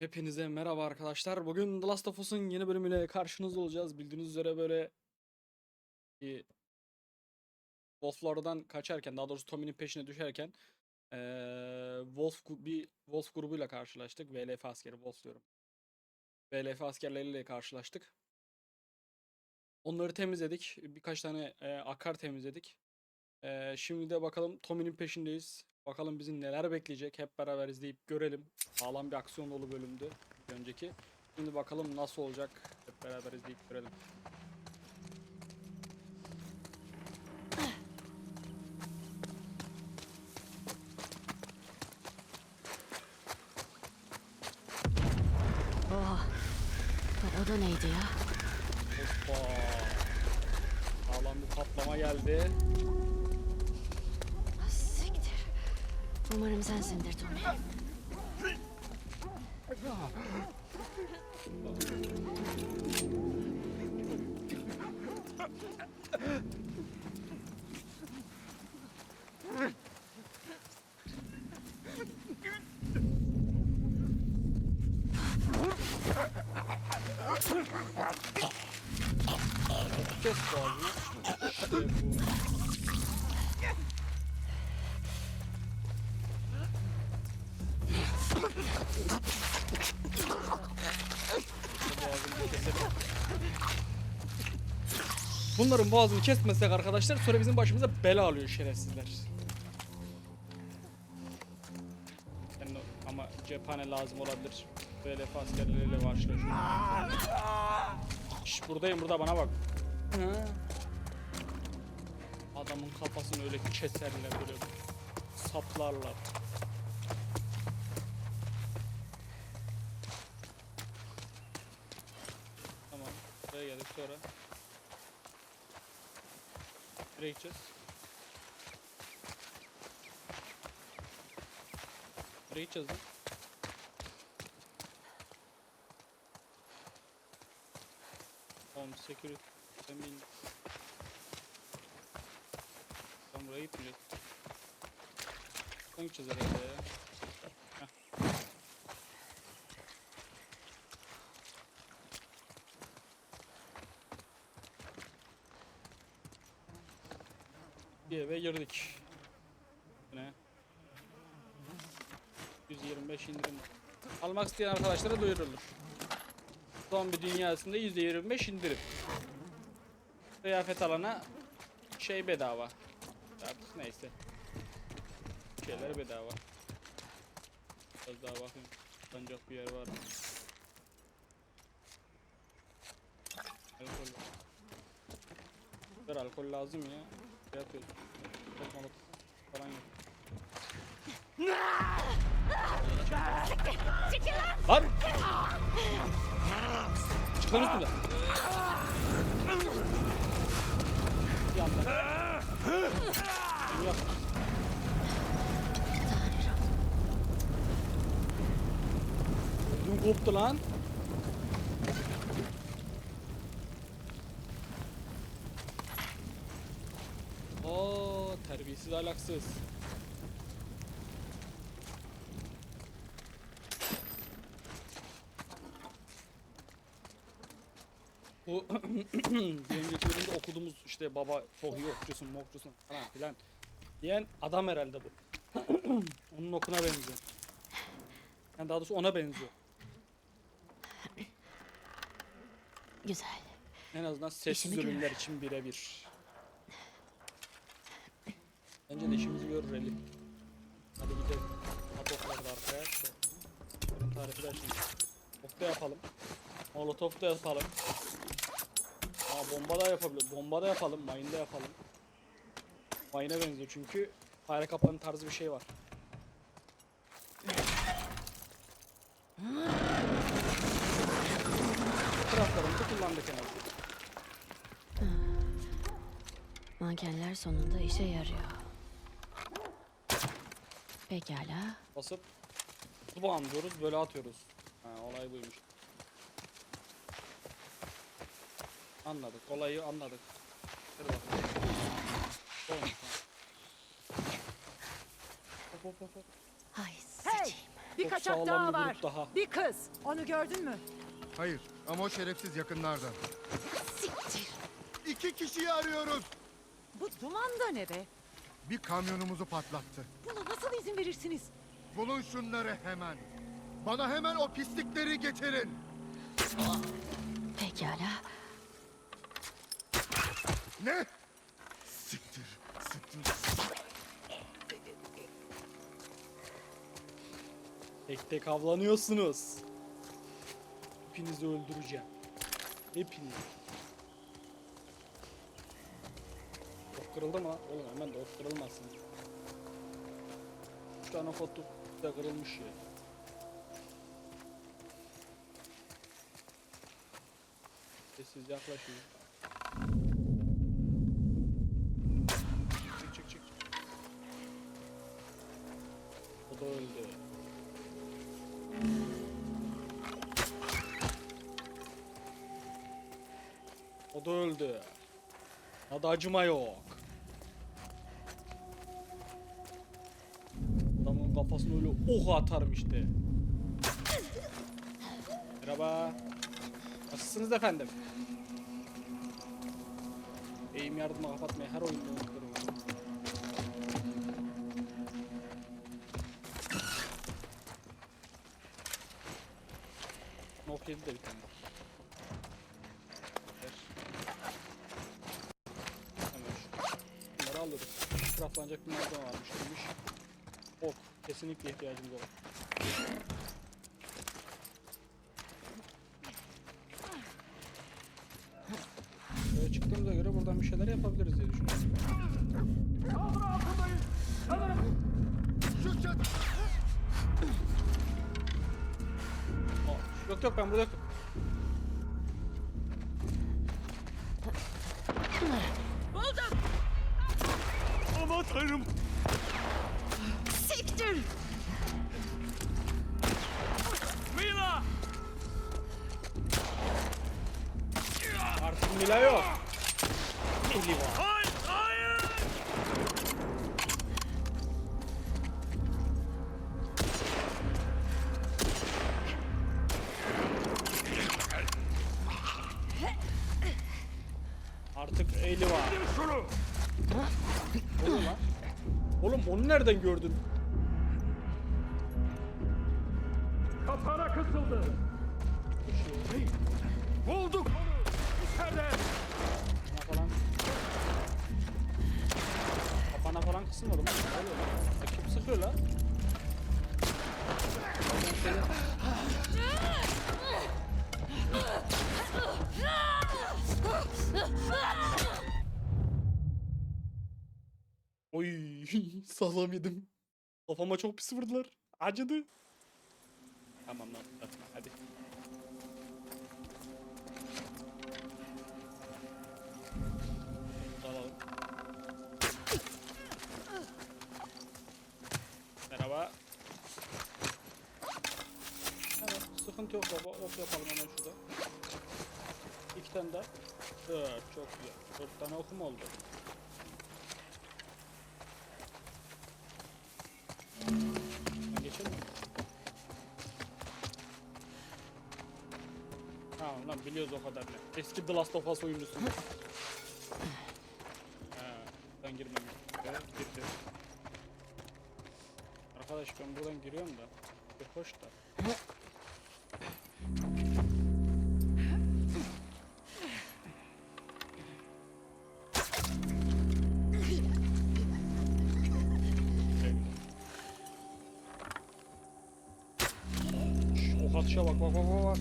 Hepinize merhaba arkadaşlar. Bugün The Last of Us'un yeni bölümüyle karşınızda olacağız. Bildiğiniz üzere böyle bir Wolf'lardan kaçarken, daha doğrusu Tommy'nin peşine düşerken eee, Wolf bir Wolf grubuyla karşılaştık. VLF askeri, Wolf diyorum. VLF askerleriyle karşılaştık. Onları temizledik. Birkaç tane eee, akar temizledik. Eee, şimdi de bakalım Tommy'nin peşindeyiz. Bakalım bizi neler bekleyecek. Hep beraber izleyip görelim. Sağlam bir aksiyon dolu bölümdü önceki. Şimdi bakalım nasıl olacak. Hep beraber izleyip görelim. Oh. O da neydi ya? Hoppa. Sağlam bir patlama geldi. Umarım sensindir Tommy. Kes boğazını. İşte bu. İşte boğazını keselim. Bunların boğazını kesmesek arkadaşlar sonra bizim başımıza bela alıyor şerefsizler. Ama cephane lazım olabilir. Böyle askerleriyle karşılaşıyoruz. Şş buradayım burada bana bak. Adamın kafasını öyle keserler böyle saplarlar. Tamam. Buraya geldik sonra. Nereye gideceğiz? Nereye gideceğiz lan? Home security. Emin. Tam buraya gitmeyeceğiz. Buradan gideceğiz herhalde ya. Eve girdik. Bu Ne? 125 indirim. Almak isteyen arkadaşlara duyurulur. Zombi dünyasında %25 indirim. Kıyafet alana şey bedava. Artık neyse. Şeyler bedava. Biraz daha bakayım. Ancak bir yer var? Alkol. Ver alkol lazım ya. Şey yapıyoruz. Molotof falan yok. Lan! Çık lan üstüne. Bir anda. Yok. Ödüm koptu lan. Oo, terbiyesiz alaksız. Bu önceki bölümde okuduğumuz işte baba çok iyi okçusun mokçusun falan filan diyen adam herhalde bu. Onun okuna benziyor. Yani daha doğrusu ona benziyor. Güzel. En azından sessiz İşimi ölümler için birebir. Bence de işimizi görür. Hadi gidelim. Atoklar da arkaya. Bunun tarifi de şimdi. Ok da yapalım. Molotof da yapalım. Aa bomba da yapabilir. Bomba da yapalım. Mayın da yapalım. Mayına benziyor çünkü fare kapanı tarzı bir şey var. Craftlarımızı kullandık en azından. Mankenler sonunda işe yarıyor. Pekala. Basıp spam diyoruz böyle atıyoruz. Ha, olay buymuş. Anladık. Olayı anladık. Hadi bakalım. Olmuş. Hop hop hop hop. Ay sıçayım. Bir Çok kaçak sağlam daha bir grup var. daha. Bir kız. Onu gördün mü? Hayır ama o şerefsiz yakınlarda. Siktir. İki kişiyi arıyoruz. Bu duman da ne be? Bir kamyonumuzu patlattı. Buna nasıl izin verirsiniz? Bulun şunları hemen. Bana hemen o pislikleri getirin. Pekala. Ne? Siktir, siktir. Tek tek avlanıyorsunuz. Hepinizi öldüreceğim. Hepinizi. Ok kırıldı mı? Oğlum hemen de ok kırılmasın. Üç tane foto da kırılmış ya. Sessiz yaklaşıyor. Çık çık çık. O da öldü. O da öldü. Hadi acıma yok. Kafasına öyle ok atarım işte. Merhaba. Nasılsınız efendim? Eğim yardıma kapatmayı her oyunda unuturum. Nok 7 de bir tane. Hemen şu. Bunları alıyoruz. Craftlanacak bir malzeme varmış demiş. Kesinlikle ihtiyacımız var. Böyle çıktığımıza göre buradan bir şeyler yapabiliriz diye düşünüyorum. Şu çat... Aa, yok yok ben burada yokum. Aman tanrım. Siktir. Artık Mila yok. Eli var. Artık eli var. O ne lan? Oğlum onu nereden gördün? Kafana kısıldı. Bulduk onu. İçeride. Kafana falan. Kafana falan kısılmadı mı? Ne oluyor lan? Ya Kim sıkıyor lan? Oy sağlam yedim. Kafama çok pis vurdular. Acıdı. Tamam lan atma hadi. Alalım. Merhaba. Evet, sıkıntı yok baba. Ok yapalım hemen şurada. İki tane daha. Dört, çok güzel. Dört tane okum oldu. Biliyoruz o kadar ne. Eski The Last of Us oyuncusu. Ha, ben girmem. Evet, girdi. Arkadaş ben buradan giriyorum da. Bir hoş da. Şş, Ok atışa bak bak bak bak.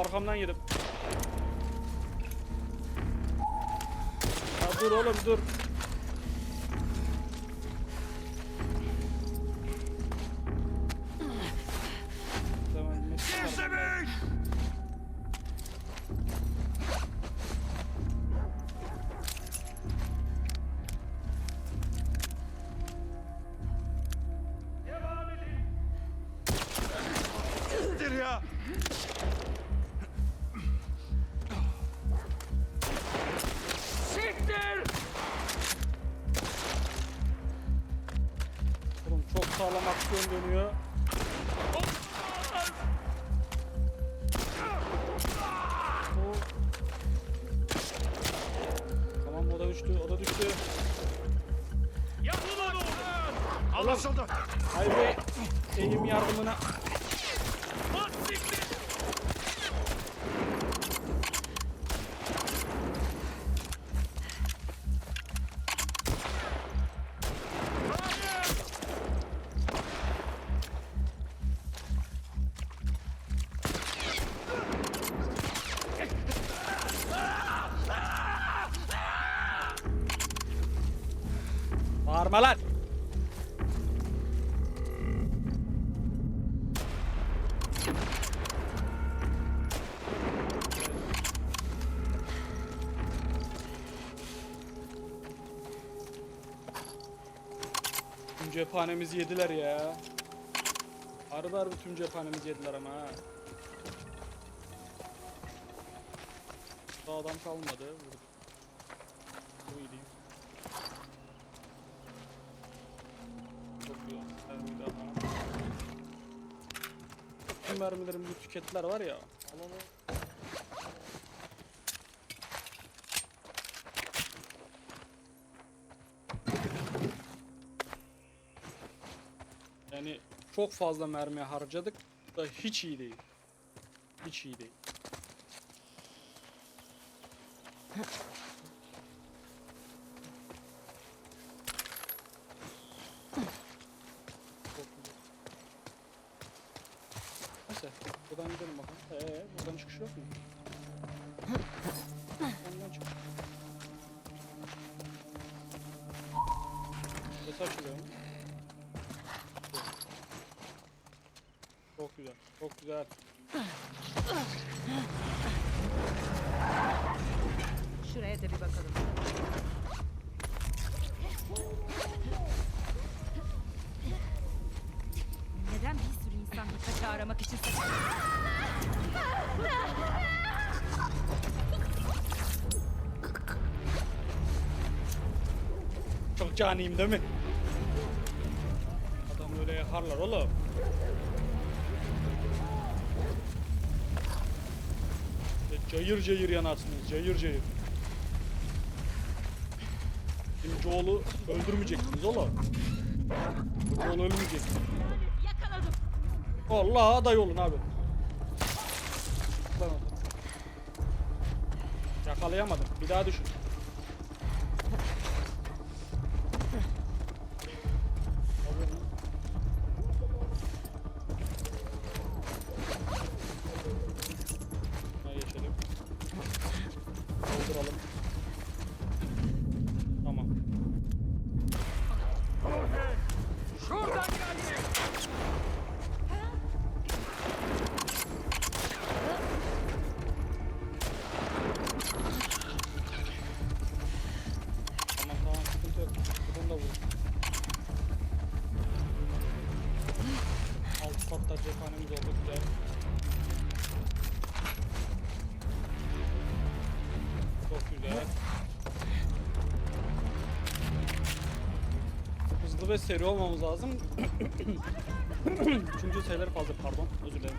Arkamdan yedim. Ya dur oğlum dur. Sağlam aksiyon dönüyor. Bağırma lan. Tüm cephanemizi yediler ya. Harbi harbi tüm cephanemizi yediler ama ha. Daha adam kalmadı. Vurdu. Tüm mermilerimi bir tükettiler var ya. Al. Yani çok fazla mermi harcadık da hiç iyi değil. Hiç iyi değil. Çok güzel. Neyse buradan gidelim bakalım. Ee buradan çıkış yok mu? Buradan çıkış. Burası açılıyor mu? Çok güzel. Çok güzel. Şuraya da bir bakalım. Neden bir sürü insan bir kaçağı aramak için caniyim değil mi? Adam öyle yakarlar oğlum. Cayır cayır yanarsınız. Cayır cayır. Şimdi Joel'u öldürmeyeceksiniz oğlum. Joel ölmeyecek. Yakaladım. Allah aday olun abi. Yakalayamadım. Bir daha düşün. Ve seri olmamız lazım. Çünkü sayıları fazla pardon özür dilerim.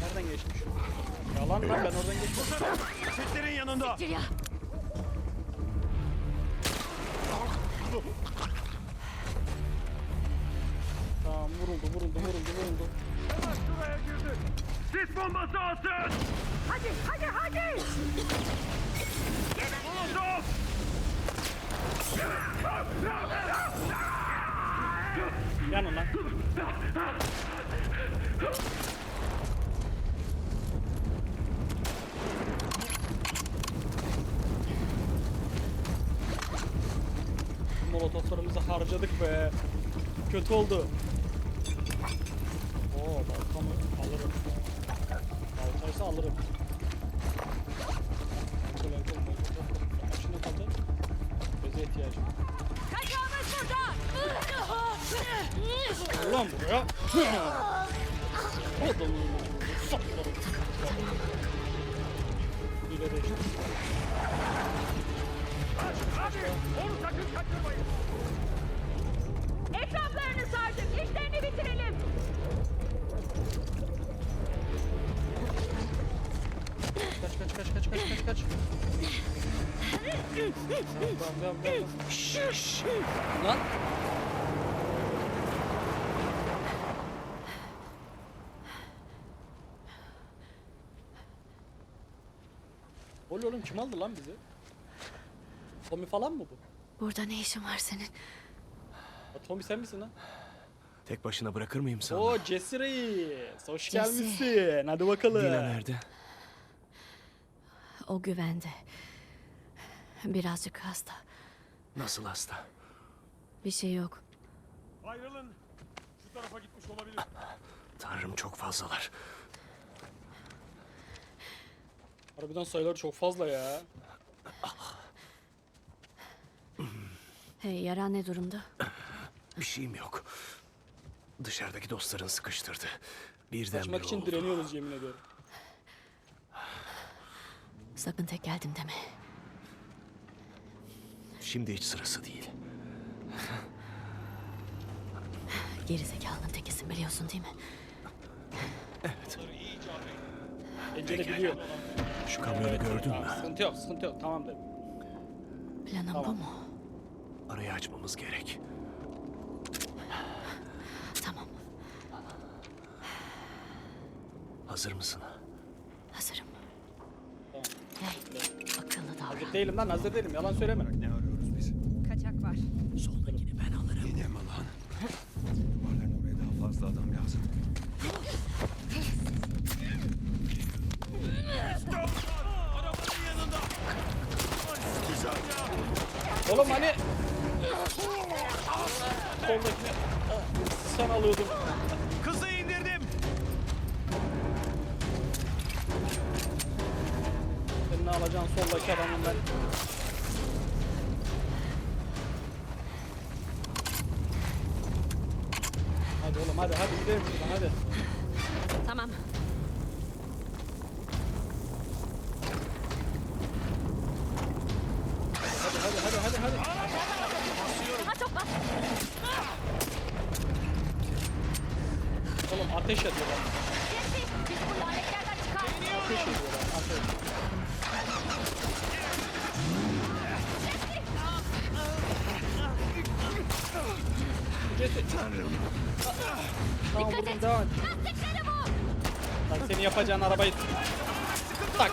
Nereden geçmiş? Yalan lan ben oradan geçmedim. Siktirin yanında! Ya. Tamam vuruldu vuruldu vuruldu vuruldu. Hemen şuraya girdi! Sis bombası atın! Hadi hadi hadi. Molotov! Yanın lan. Molotoflarımızı harcadık be. Kötü oldu. Oo baltamı alırım. Baltaysa alırım. Ankıl ankıl molotof. Kaçında Göze ihtiyacım. var. Kaçağımız burada. Gel Lan buraya. Adamı saplarım. İleri işte. Hadi onu sakın kaçırmayın. Etraflarını sardık. İşlerini bitirelim. Kaç kaç kaç kaç kaç kaç kaç. Lan. Ol oğlum kim aldı lan bizi? Tommy falan mı bu? Burada ne işin var senin? Ha, Tommy sen misin lan? Tek başına bırakır mıyım sandın? Oo Jesse Reis. Hoş Jesse. gelmişsin. Hadi bakalım. Dina nerede? O güvende. Birazcık hasta. Nasıl hasta? Bir şey yok. Ayrılın. Şu tarafa gitmiş olabilir. Tanrım çok fazlalar. Harbiden sayıları çok fazla ya. Hey yara ne durumda? Bir şeyim yok. Dışarıdaki dostların sıkıştırdı. Birden Kaçmak için oldu. direniyoruz yemin ediyorum. Sakın tek geldim deme. Şimdi hiç sırası değil. Gerizekalının tekisin biliyorsun değil mi? Evet. De biliyor. Şu kamyonu gördün Tamam, mü? sıkıntı yok, sıkıntı yok. Tamam dedim. Planın bu Tamam. mu? Arayı açmamız gerek. Tamam. Hazır mısın? Hazırım. Tamam. Hey akıllı davran. Hazır değilim lan, hazır değilim. Yalan söyleme. Alacaksın soldaki adamın ben. Hadi oğlum hadi hadi gidelim şuradan hadi. Tanrım. Tamam buradan devam et. Lastikleri bu. Bak senin yapacağın arabayı tak.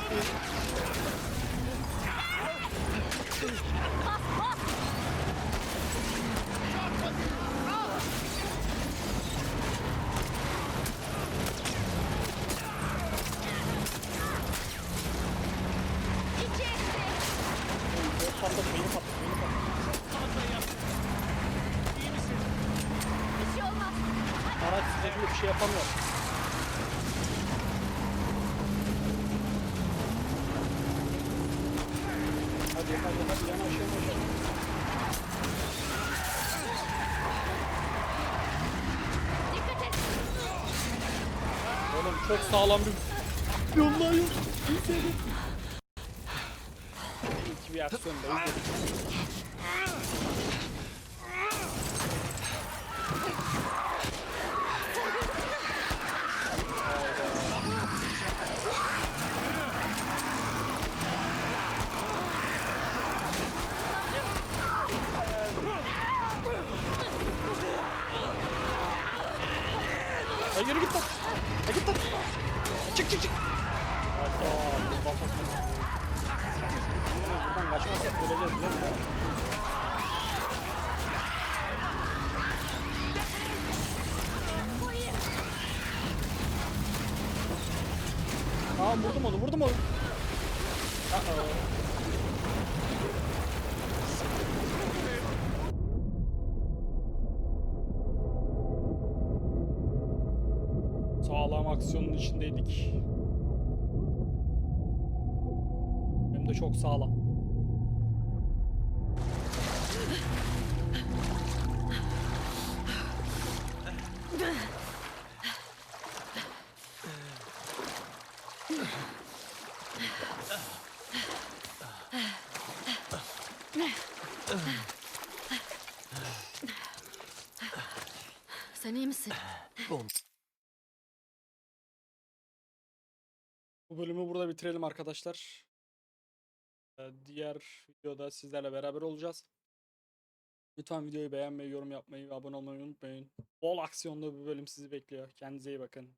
İki eksi. Patlat beni patlat beni patlat. Bir şey olmaz. Araç size bir şey yapamıyor. Hadi hadi hadi yanaş yanaş. Dikkat et. Oğlum çok sağlam bir yollar yok. İyi ki bir aksiyon da izledim. Ya yürü git lan. Ya git lan. Çık çık çık. Buradan kaçmazsak öleceğiz biliyor musun? Tamam vurdum onu vurdum onu. Uh-oh. Sağlam aksiyonun içindeydik. Hem de çok sağlam. Sen iyi misin? Bom. Bu bölümü burada bitirelim arkadaşlar. Ee, Diğer videoda sizlerle beraber olacağız. Lütfen videoyu beğenmeyi, yorum yapmayı ve abone olmayı unutmayın. Bol aksiyonlu bir bölüm sizi bekliyor. Kendinize iyi bakın.